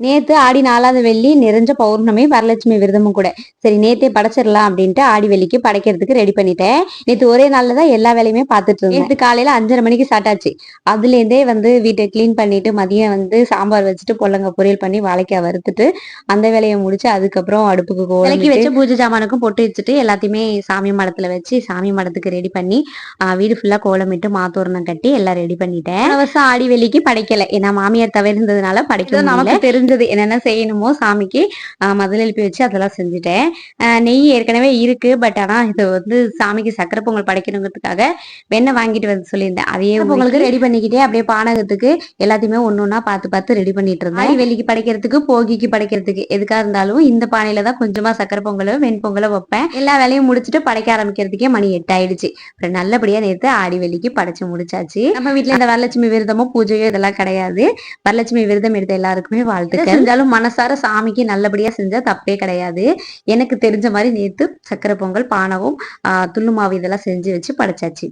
நேத்து ஆடி நாலாவது வெள்ளி நிறைஞ்ச பௌர்ணமி வரலட்சுமி விரதமும் கூட. சரி நேத்தே படைச்சிடலாம் அப்படின்ட்டு ஆடி வெள்ளிக்கு படைக்கிறதுக்கு ரெடி பண்ணிட்டேன். நேத்து ஒரே நாள்ல தான் எல்லா வேலையுமே பார்த்துட்டு இருந்தேன். நேத்து காலையில அஞ்சரை மணிக்கு ஸ்டார்ட் ஆச்சு அதுல இருந்தே வந்து வீட்டை க்ளீன் பண்ணிட்டு மதியம் வந்து சாம்பார் வச்சுட்டு பொல்லங்க பொரியல் பண்ணி வாழைக்காய் வறுத்துட்டு அந்த வேலையை முடிச்சு அதுக்கப்புறம் அடுப்புக்கு கோலி வச்சு பூஜை ஜாமானுக்கும் பொட்டு வச்சுட்டு எல்லாத்தையுமே சாமி மடத்துல வச்சு சாமி மடத்துக்கு ரெடி பண்ணி ஆஹ் வீடு ஃபுல்லா கோலமிட்டு மாத்தோரணம் கட்டி எல்லாம் ரெடி பண்ணிட்டேன். வருஷம் ஆடி வெள்ளிக்கு படைக்கல. ஏன்னா மாமியார் தவிர்ந்ததுனால படைக்க நமக்கு தெரிஞ்சது என்னென்ன செய்யணுமோ சாமிக்கு மதில் எழுப்பி வச்சு அதெல்லாம் செஞ்சுட்டேன். நெய் ஏற்கனவே இருக்கு பட் ஆனா இது வந்து சாமிக்கு சக்கரை பொங்கல் படைக்கணுங்கிறதுக்காக வெண்ணெய் வாங்கிட்டு வந்து சொல்லியிருந்தேன். அதையே பொங்கலுக்கு ரெடி பண்ணிக்கிட்டே அப்படியே பானகத்துக்கு எல்லாத்தையுமே ஒண்ணு ஒண்ணா பார்த்து பார்த்து ரெடி பண்ணிட்டு இருந்தேன் வெள்ளிக்கு படைக்கிறதுக்கு போகிக்கு படைக்கிறதுக்கு எதுக்கா இருந்தாலும் இந்த பானையில தான் கொஞ்சமா சக்கரை பொங்கலும் வெண்பொங்கலும் வைப்பேன். எல்லா வேலையும் முடிச்சுட்டு படைக்க ஆரம்பிக்கிறதுக்கே மணி எட்டு ஆயிடுச்சு அப்புறம் நல்லபடியா நேத்து ஆடி வெள்ளிக்கு படைச்சு முடிச்சாச்சு. நம்ம வீட்ல இந்த வரலட்சுமி விரதமோ பூஜையோ இதெல்லாம் கிடையாது. வரலட்சுமி விரதம் எடுத்த எல்லாருக்குமே வாழ்த்துக்கள் செஞ்சாலும் மனசார சாமிக்கு நல்லபடியா செஞ்சா தப்பே கிடையாது. எனக்கு தெரிஞ்ச மாதிரி நேத்து சக்கரை பொங்கல் பானகம் ஆஹ் மாவு இதெல்லாம் செஞ்சு வச்சு படைச்சாச்சு.